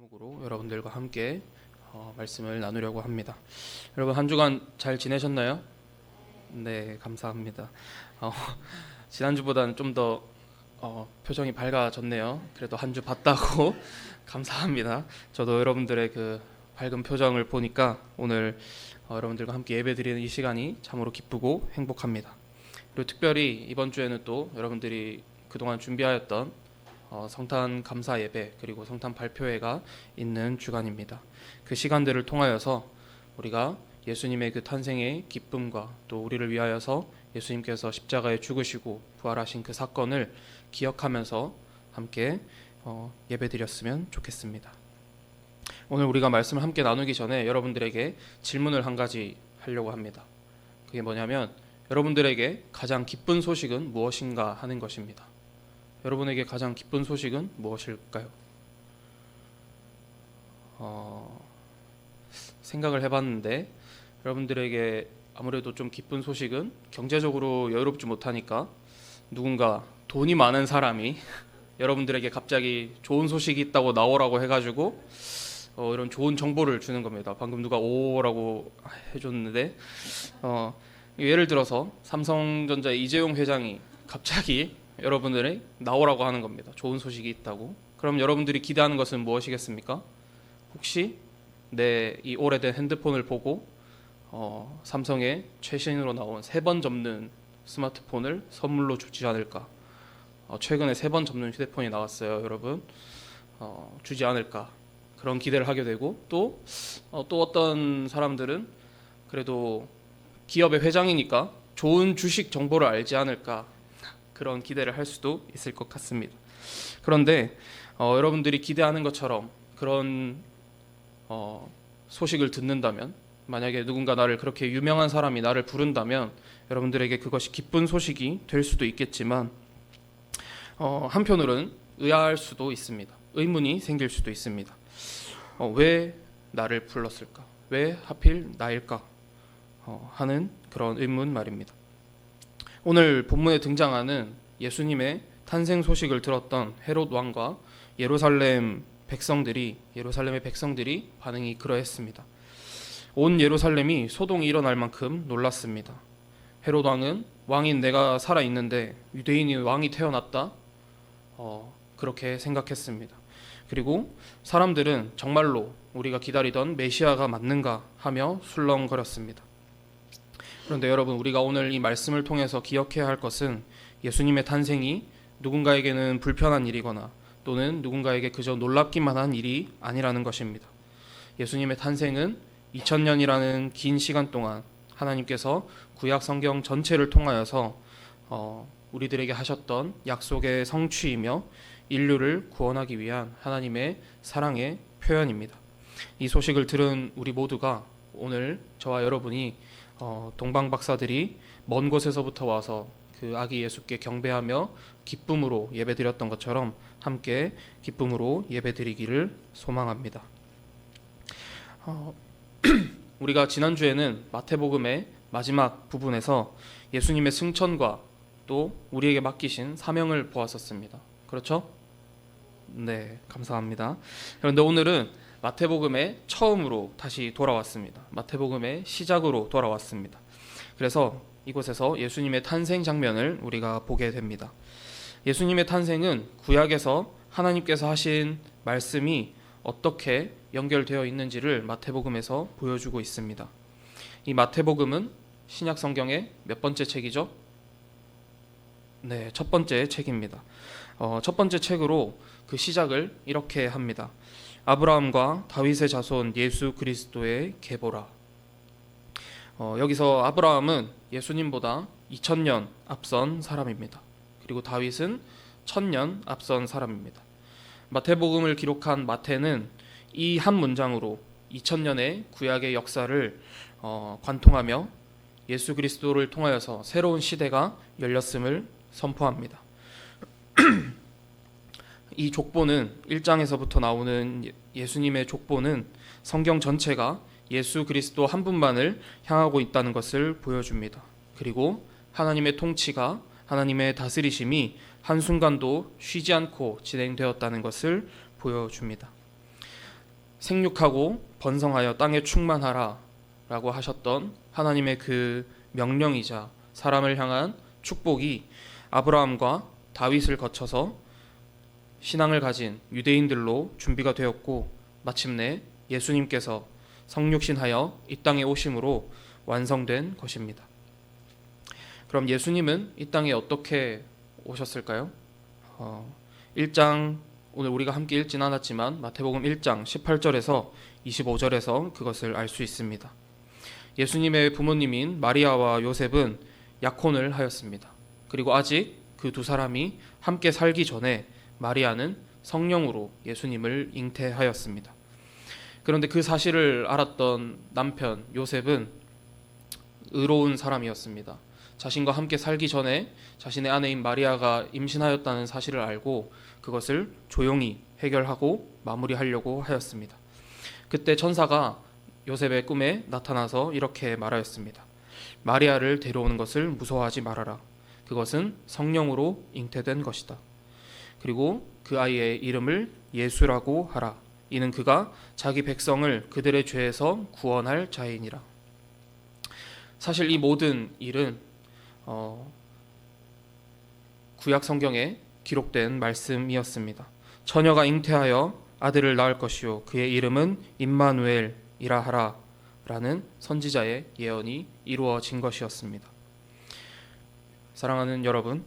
제목으로 여러분들과 함께 어, 말씀을 나누려고 합니다. 여러분 한 주간 잘 지내셨나요? 네, 감사합니다. 어, 지난주보다는 좀더 어, 표정이 밝아졌네요. 그래도 한 주 봤다고 감사합니다. 저도 여러분들의 그 밝은 표정을 보니까 오늘 어, 여러분들과 함께 예배드리는 이 시간이 참으로 기쁘고 행복합니다. 그리고 특별히 이번 주에는 또 여러분들이 그동안 준비하였던 어, 성탄 감사 예배 그리고 성탄 발표회가 있는 주간입니다. 그 시간들을 통하여서 우리가 예수님의 그 탄생의 기쁨과 또 우리를 위하여서 예수님께서 십자가에 죽으시고 부활하신 그 사건을 기억하면서 함께 어, 예배드렸으면 좋겠습니다. 오늘 우리가 말씀을 함께 나누기 전에 여러분들에게 질문을 한 가지 하려고 합니다. 그게 뭐냐면 여러분들에게 가장 기쁜 소식은 무엇인가 하는 것입니다. 여러분에게 가장 기쁜 소식은 무엇일까요? 어, 생각을 해봤는데 여러분들에게 아무래도 좀 기쁜 소식은 경제적으로 여유롭지 못하니까 누군가 돈이 많은 사람이 여러분들에게 갑자기 좋은 소식이 있다고 나오라고 해가지고 어, 이런 좋은 정보를 주는 겁니다. 방금 누가 오라고 해줬는데 어, 예를 들어서 삼성전자 이재용 회장이 갑자기 여러분들이 나오라고 하는 겁니다. 좋은 소식이 있다고. 그럼 여러분들이 기대하는 것은 무엇이겠습니까? 혹시 내 이 오래된 핸드폰을 보고 어, 삼성의 최신으로 나온 세 번 접는 스마트폰을 선물로 주지 않을까? 어, 최근에 세 번 접는 휴대폰이 나왔어요, 여러분. 어, 주지 않을까? 그런 기대를 하게 되고 또, 어, 또 어떤 사람들은 그래도 기업의 회장이니까 좋은 주식 정보를 알지 않을까 그런 기대를 할 수도 있을 것 같습니다. 그런데 어, 여러분들이 기대하는 것처럼 그런 어, 소식을 듣는다면 만약에 누군가 나를 그렇게 유명한 사람이 나를 부른다면 여러분들에게 그것이 기쁜 소식이 될 수도 있겠지만 어, 한편으로는 의아할 수도 있습니다. 의문이 생길 수도 있습니다. 어, 왜 나를 불렀을까? 왜 하필 나일까? 어, 하는 그런 의문 말입니다. 오늘 본문에 등장하는 예수님의 탄생 소식을 들었던 헤롯 왕과 예루살렘 백성들이 예루살렘의 백성들이 반응이 그러했습니다. 온 예루살렘이 소동이 일어날 만큼 놀랐습니다. 헤롯 왕은 왕인 내가 살아 있는데 유대인이 왕이 태어났다. 어, 그렇게 생각했습니다. 그리고 사람들은 정말로 우리가 기다리던 메시아가 맞는가 하며 술렁거렸습니다. 그런데 여러분 우리가 오늘 이 말씀을 통해서 기억해야 할 것은 예수님의 탄생이 누군가에게는 불편한 일이거나 또는 누군가에게 그저 놀랍기만 한 일이 아니라는 것입니다. 예수님의 탄생은 2000년이라는 긴 시간 동안 하나님께서 구약 성경 전체를 통하여서 어, 우리들에게 하셨던 약속의 성취이며 인류를 구원하기 위한 하나님의 사랑의 표현입니다. 이 소식을 들은 우리 모두가 오늘 저와 여러분이 어, 동방 박사들이 먼 곳에서부터 와서 그 아기 예수께 경배하며 기쁨으로 예배드렸던 것처럼 함께 기쁨으로 예배드리기를 소망합니다. 어, 우리가 지난 주에는 마태복음의 마지막 부분에서 예수님의 승천과 또 우리에게 맡기신 사명을 보았었습니다. 그렇죠? 네, 감사합니다. 그런데 오늘은 마태복음의 처음으로 다시 돌아왔습니다. 마태복음의 시작으로 돌아왔습니다. 그래서 이곳에서 예수님의 탄생 장면을 우리가 보게 됩니다. 예수님의 탄생은 구약에서 하나님께서 하신 말씀이 어떻게 연결되어 있는지를 마태복음에서 보여주고 있습니다. 이 마태복음은 신약 성경의 몇 번째 책이죠? 네, 첫 번째 책입니다. 어, 첫 번째 책으로 그 시작을 이렇게 합니다. 아브라함과 다윗의 자손 예수 그리스도의 계보라. 어, 여기서 아브라함은 예수님보다 2000년 앞선 사람입니다. 그리고 다윗은 1000년 앞선 사람입니다. 마태복음을 기록한 마태는 이 한 문장으로 2000년의 구약의 역사를 어, 관통하며 예수 그리스도를 통하여서 새로운 시대가 열렸음을 선포합니다. 이 족보는 1장에서부터 나오는 예- 예수님의 족보는 성경 전체가 예수 그리스도 한 분만을 향하고 있다는 것을 보여줍니다. 그리고 하나님의 통치가 하나님의 다스리심이 한순간도 쉬지 않고 진행되었다는 것을 보여줍니다. 생육하고 번성하여 땅에 충만하라 라고 하셨던 하나님의 그 명령이자 사람을 향한 축복이 아브라함과 다윗을 거쳐서 신앙을 가진 유대인들로 준비가 되었고 마침내 예수님께서 성육신하여 이 땅에 오심으로 완성된 것입니다. 그럼 예수님은 이 땅에 어떻게 오셨을까요? 어, 1장 오늘 우리가 함께 읽진 않았지만 마태복음 1장 18절에서 25절에서 그것을 알 수 있습니다. 예수님의 부모님인 마리아와 요셉은 약혼을 하였습니다. 그리고 아직 그 두 사람이 함께 살기 전에 마리아는 성령으로 예수님을 잉태하였습니다. 그런데 그 사실을 알았던 남편 요셉은 의로운 사람이었습니다. 자신과 함께 살기 전에 자신의 아내인 마리아가 임신하였다는 사실을 알고 그것을 조용히 해결하고 마무리하려고 하였습니다. 그때 천사가 요셉의 꿈에 나타나서 이렇게 말하였습니다. 마리아를 데려오는 것을 무서워하지 말아라. 그것은 성령으로 잉태된 것이다. 그리고 그 아이의 이름을 예수라고 하라. 이는 그가 자기 백성을 그들의 죄에서 구원할 자이니라. 사실 이 모든 일은 어, 구약 성경에 기록된 말씀이었습니다. 처녀가 잉태하여 아들을 낳을 것이요 그의 이름은 임마누엘이라 하라라는 선지자의 예언이 이루어진 것이었습니다. 사랑하는 여러분,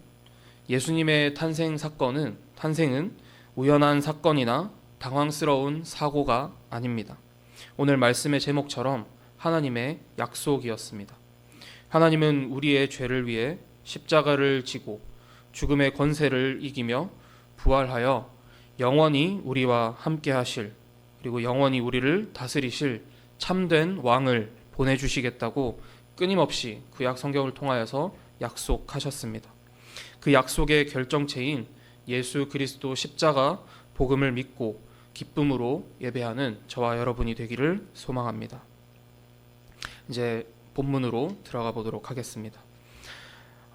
예수님의 탄생 사건은 탄생은 우연한 사건이나 당황스러운 사고가 아닙니다. 오늘 말씀의 제목처럼 하나님의 약속이었습니다. 하나님은 우리의 죄를 위해 십자가를 지고 죽음의 권세를 이기며 부활하여 영원히 우리와 함께 하실 그리고 영원히 우리를 다스리실 참된 왕을 보내 주시겠다고 끊임없이 구약 성경을 통하여서 약속하셨습니다. 그 약속의 결정체인 예수 그리스도 십자가 복음을 믿고 기쁨으로 예배하는 저와 여러분이 되기를 소망합니다. 이제 본문으로 들어가 보도록 하겠습니다.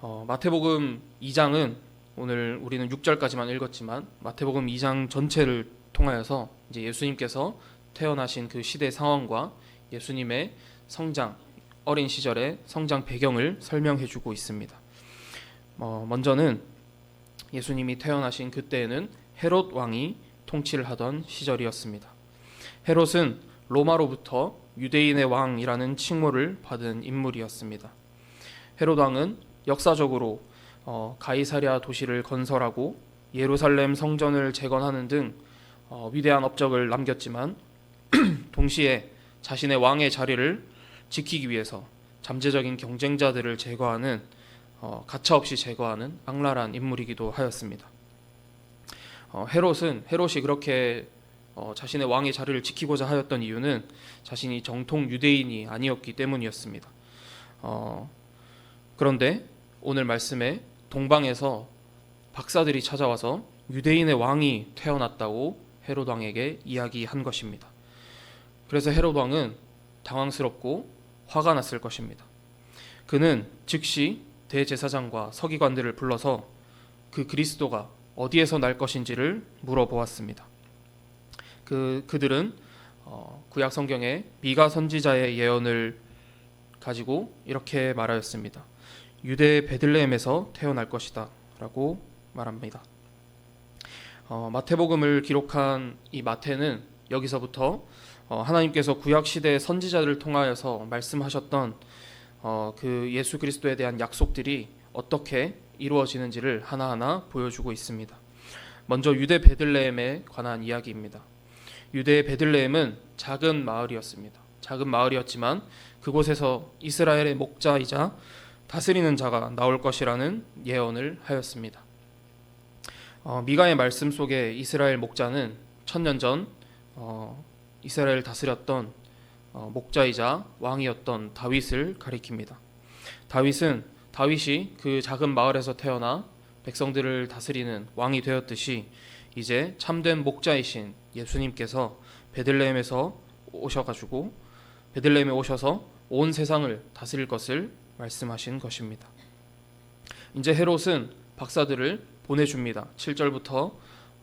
어, 마태복음 2장은 오늘 우리는 6절까지만 읽었지만 마태복음 2장 전체를 통하여서 이제 예수님께서 태어나신 그 시대 상황과 예수님의 성장 어린 시절의 성장 배경을 설명해 주고 있습니다. 어, 먼저는 예수님이 태어나신 그때에는 헤롯 왕이 통치를 하던 시절이었습니다. 헤롯은 로마로부터 유대인의 왕이라는 칭호를 받은 인물이었습니다. 헤롯 왕은 역사적으로 어, 가이사랴 도시를 건설하고 예루살렘 성전을 재건하는 등 어, 위대한 업적을 남겼지만 동시에 자신의 왕의 자리를 지키기 위해서 잠재적인 경쟁자들을 제거하는 어, 가차없이 제거하는 악랄한 인물이기도 하였습니다. 어, 헤롯은 헤롯이 그렇게 어, 자신의 왕의 자리를 지키고자 하였던 이유는 자신이 정통 유대인이 아니었기 때문이었습니다. 어, 그런데 오늘 말씀에 동방에서 박사들이 찾아와서 유대인의 왕이 태어났다고 헤롯 왕에게 이야기한 것입니다. 그래서 헤롯 왕은 당황스럽고 화가 났을 것입니다. 그는 즉시 대제사장과 서기관들을 불러서 그 그리스도가 어디에서 날 것인지를 물어보았습니다. 그 그들은 어, 구약 성경의 미가 선지자의 예언을 가지고 이렇게 말하였습니다. 유대 베들레헴에서 태어날 것이다라고 말합니다. 어, 마태복음을 기록한 이 마태는 여기서부터 어, 하나님께서 구약 시대 선지자들을 통하여서 말씀하셨던 어, 그 예수 그리스도에 대한 약속들이 어떻게 이루어지는지를 하나하나 보여주고 있습니다. 먼저 유대 베들레헴에 관한 이야기입니다. 유대의 베들레헴은 작은 마을이었습니다. 작은 마을이었지만 그곳에서 이스라엘의 목자이자 다스리는 자가 나올 것이라는 예언을 하였습니다. 어, 미가의 말씀 속에 이스라엘 목자는 천년 전 어, 이스라엘 다스렸던 어, 목자이자 왕이었던 다윗을 가리킵니다. 다윗은 다윗이 그 작은 마을에서 태어나 백성들을 다스리는 왕이 되었듯이 이제 참된 목자이신 예수님께서 베들레헴에서 오셔가지고 베들레헴에 오셔서 온 세상을 다스릴 것을 말씀하신 것입니다. 이제 헤롯은 박사들을 보내줍니다. 7절부터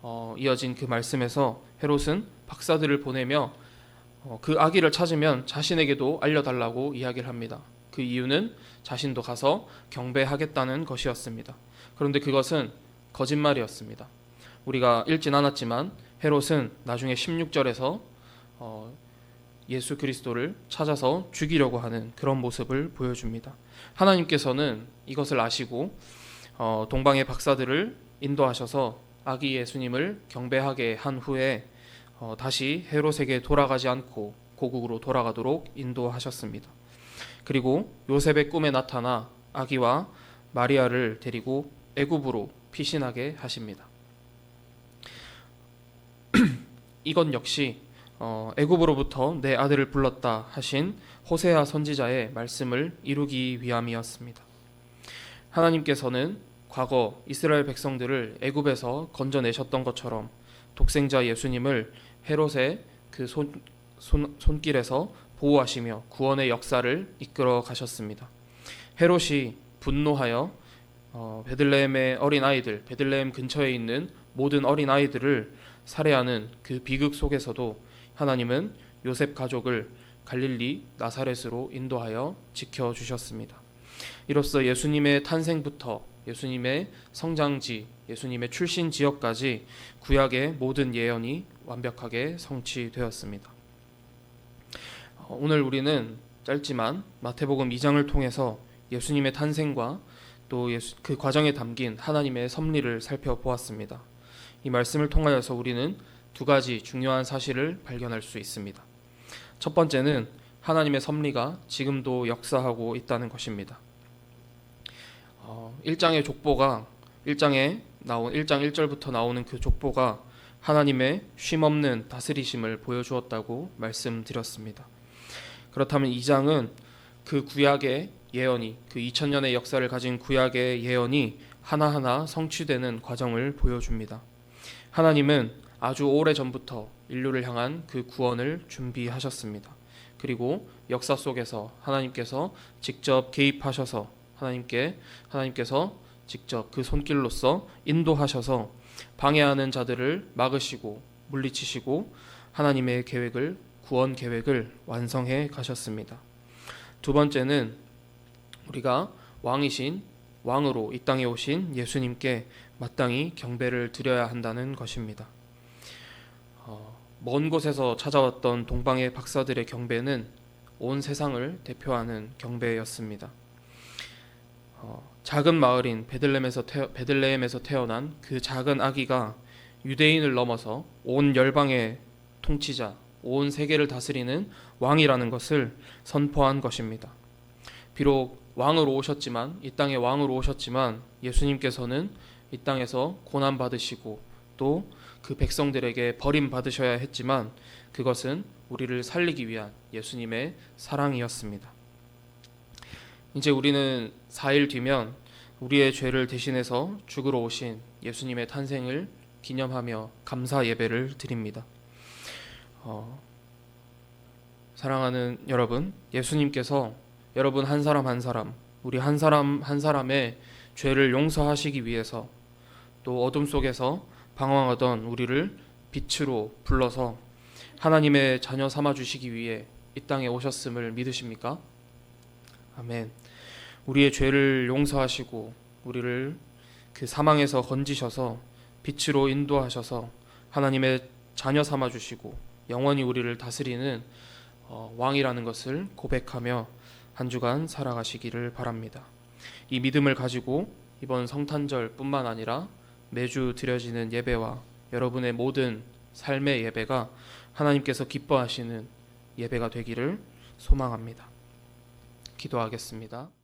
어, 이어진 그 말씀에서 헤롯은 박사들을 보내며 어, 그 아기를 찾으면 자신에게도 알려달라고 이야기를 합니다. 그 이유는 자신도 가서 경배하겠다는 것이었습니다. 그런데 그것은 거짓말이었습니다. 우리가 읽진 않았지만 헤롯은 나중에 16절에서 어, 예수 그리스도를 찾아서 죽이려고 하는 그런 모습을 보여줍니다. 하나님께서는 이것을 아시고 어, 동방의 박사들을 인도하셔서 아기 예수님을 경배하게 한 후에 어, 다시 헤롯에게 돌아가지 않고 고국으로 돌아가도록 인도하셨습니다. 그리고 요셉의 꿈에 나타나 아기와 마리아를 데리고 애굽으로 피신하게 하십니다. 이건 역시 어, 애굽으로부터 내 아들을 불렀다 하신 호세아 선지자의 말씀을 이루기 위함이었습니다. 하나님께서는 과거 이스라엘 백성들을 애굽에서 건져내셨던 것처럼 독생자 예수님을 헤롯의 그 손, 손, 손길에서 보호하시며 구원의 역사를 이끌어 가셨습니다. 헤롯이 분노하여 어, 베들레헴의 어린 아이들, 베들레헴 근처에 있는 모든 어린 아이들을 살해하는 그 비극 속에서도 하나님은 요셉 가족을 갈릴리 나사렛으로 인도하여 지켜 주셨습니다. 이로써 예수님의 탄생부터 예수님의 성장지, 예수님의 출신 지역까지 구약의 모든 예언이 완벽하게 성취되었습니다. 어, 오늘 우리는 짧지만 마태복음 2장을 통해서 예수님의 탄생과 또 그 과정에 담긴 하나님의 섭리를 살펴보았습니다. 이 말씀을 통하여서 우리는 두 가지 중요한 사실을 발견할 수 있습니다. 첫 번째는 하나님의 섭리가 지금도 역사하고 있다는 것입니다. 어, 1장의 족보가 1장에 나온 1장 1절부터 나오는 그 족보가 하나님의 쉼없는 다스리심을 보여주었다고 말씀드렸습니다. 그렇다면 2장은 그 구약의 예언이 그 2000년의 역사를 가진 구약의 예언이 하나하나 성취되는 과정을 보여줍니다. 하나님은 아주 오래 전부터 인류를 향한 그 구원을 준비하셨습니다. 그리고 역사 속에서 하나님께서 직접 개입하셔서 하나님께 하나님께서 직접 그 손길로서 인도하셔서 방해하는 자들을 막으시고 물리치시고 하나님의 계획을 구원 계획을 완성해 가셨습니다. 두 번째는 우리가 왕이신 왕으로 이 땅에 오신 예수님께 마땅히 경배를 드려야 한다는 것입니다. 어, 먼 곳에서 찾아왔던 동방의 박사들의 경배는 온 세상을 대표하는 경배였습니다. 어, 작은 마을인 베들레헴에서, 태어, 베들레헴에서 태어난 그 작은 아기가 유대인을 넘어서 온 열방의 통치자, 온 세계를 다스리는 왕이라는 것을 선포한 것입니다. 비록 왕으로 오셨지만 이 땅에 왕으로 오셨지만 예수님께서는 이 땅에서 고난 받으시고 또 그 백성들에게 버림 받으셔야 했지만 그것은 우리를 살리기 위한 예수님의 사랑이었습니다. 이제 우리는 4일 뒤면 우리의 죄를 대신해서 죽으러 오신 예수님의 탄생을 기념하며 감사 예배를 드립니다. 어, 사랑하는 여러분, 예수님께서 여러분 한 사람 한 사람, 우리 한 사람 한 사람의 죄를 용서하시기 위해서 또 어둠 속에서 방황하던 우리를 빛으로 불러서 하나님의 자녀 삼아 주시기 위해 이 땅에 오셨음을 믿으십니까? 아멘. 우리의 죄를 용서하시고 우리를 그 사망에서 건지셔서 빛으로 인도하셔서 하나님의 자녀 삼아 주시고 영원히 우리를 다스리는 어, 왕이라는 것을 고백하며 한 주간 살아가시기를 바랍니다. 이 믿음을 가지고 이번 성탄절뿐만 아니라 매주 드려지는 예배와 여러분의 모든 삶의 예배가 하나님께서 기뻐하시는 예배가 되기를 소망합니다. 기도하겠습니다.